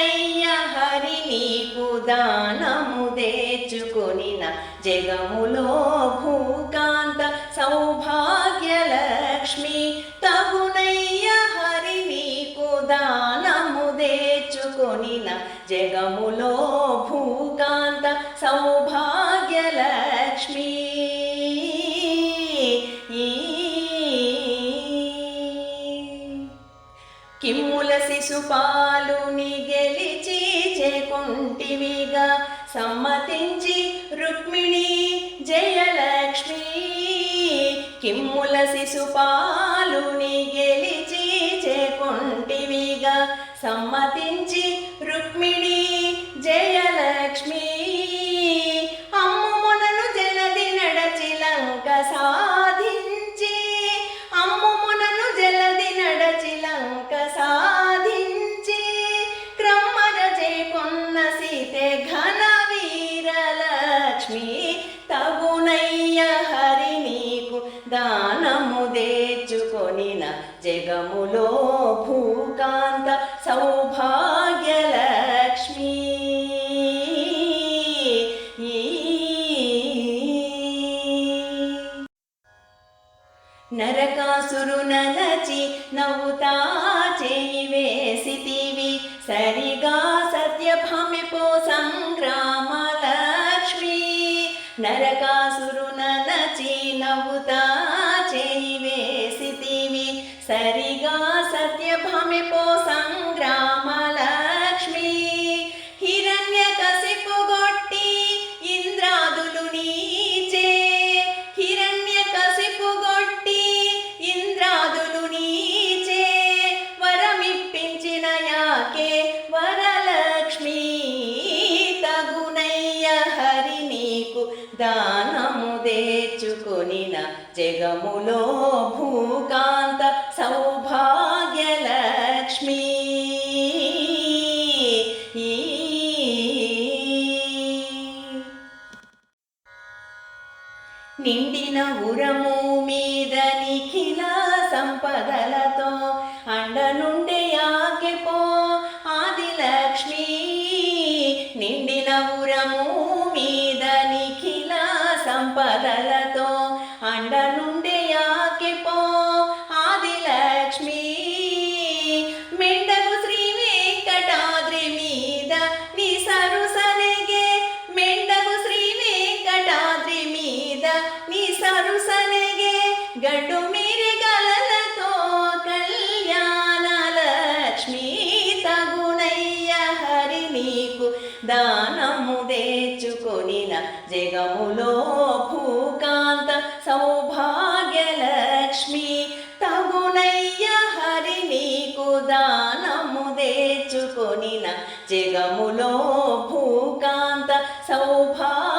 తగునయ్య హరి నీకు దానము తెచ్చుకొనిన జగములో భూకాంత సౌభాగ్యలక్ష్మి తగునయ్య హరి నీకు దానము తెచ్చుకొనిన జగములో భూకాంత సౌభాగ్యలక్ష్మి. కిమ్ముల శిశుపాలుని చేకుంటివిగా సమ్మతించి రుక్మిణి జయలక్ష్మి. కిమ్ముల శిశుపాలుని గెలిచి చేకుంటివిగా సమ్మతించి రుక్మిణి నిన జగములో భూకాంత సౌభాగ్యలక్ష్మి. నరకాసురు నలచి నవ్వుతా చేయి వేసితివి సరిగా సత్యభమిపో సంగ్రామ లక్ష్మి నరకాసురు నలచి నవ్వుతా సత్యభమిపో సంగ్రామ లక్ష్మి హిరణ్య కసిపుగొట్టి ఇంద్రాదులు నీచే. హిరణ్య కసిపుగొట్టి ఇంద్రాదులు నీచే. వరమిప్పించిన యాకే వరలక్ష్మి. తగునయ్య హరి నీకు దానము దేచుకొనిన జగములో భూకాంత నిండిన ఉరము మీద నిఖిల సంపదలతో అండ నుండి ఆగిపో ఆదిలక్ష్మి. నిండిన ఉరము మీద నిఖిల సంపదలతో దానము తెచ్చుకొనిన జగములో భూకాంత సౌభాగ్యలక్ష్మి తగునయ్య హరి నీకు దానము తెచ్చుకొనిన జగములో భూకాంత సౌభాగ్య